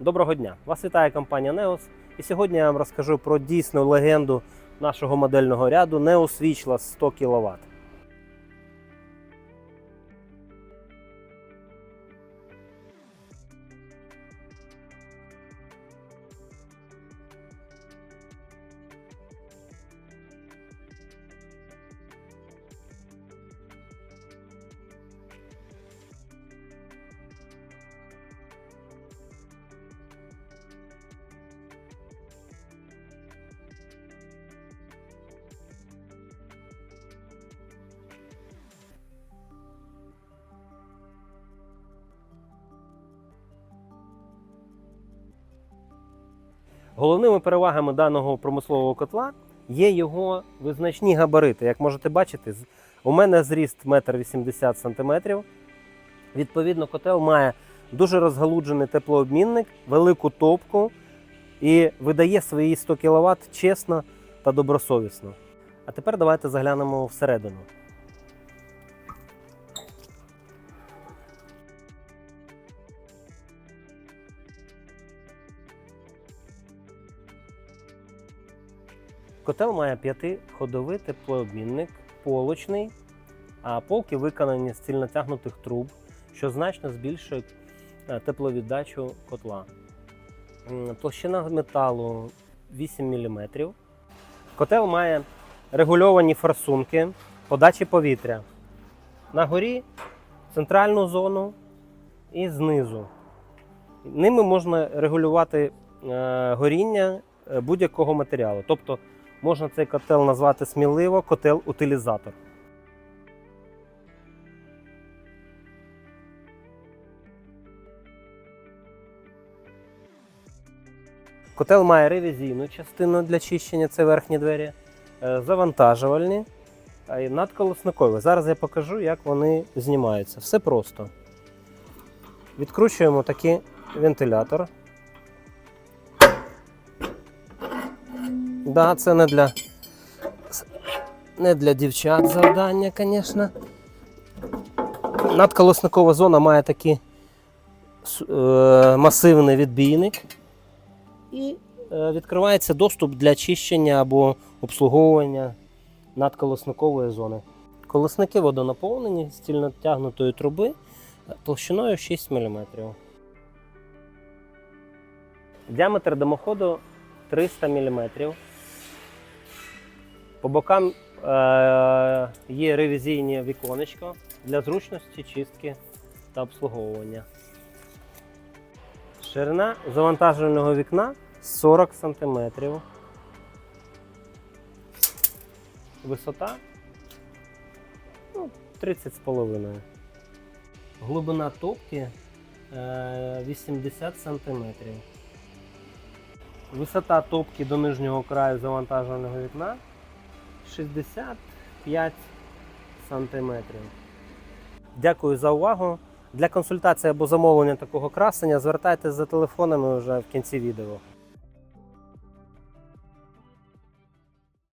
Доброго дня! Вас вітає компанія Neos. І сьогодні я вам розкажу про дійсну легенду нашого модельного ряду Neos Switchless 100 кВт. Головними перевагами даного промислового котла є його визначні габарити. Як можете бачити, у мене зріст 1,80 см. Відповідно, котел має дуже розгалуджений теплообмінник, велику топку і видає свої 100 кВт чесно та добросовісно. А тепер давайте заглянемо всередину. Котел має п'ятиходовий теплообмінник, полочний, а полки виконані з цільнотягнутих труб, що значно збільшують е, тепловіддачу котла. Площина металу 8 мм. Котел має регульовані форсунки подачі повітря. На горі центральну зону і знизу. Ними можна регулювати е, горіння е, будь-якого матеріалу. Тобто можна цей котел назвати сміливо котел-утилізатор. Котел має ревізійну частину для чищення, це верхні двері, е, завантажувальні і надколосникові. Зараз я покажу, як вони знімаються. Все просто. Відкручуємо такий вентилятор. Да, це не для, не для дівчат завдання, звісно. Надколосникова зона має такий е, масивний відбійник. І е, відкривається доступ для чищення або обслуговування надколосникової зони. Колосники водонаповнені з тягнутої труби толщиною 6 мм. Діаметр димоходу 300 мм. По бокам е- є ревізійні віконечка для зручності чистки та обслуговування. Ширина завантажувального вікна 40 см. Висота ну, 30,5. Глибина топки е, 80 см. Висота топки до нижнього краю завантаженого вікна 65 см. Дякую за увагу. Для консультації або замовлення такого красення звертайтеся за телефонами вже в кінці відео.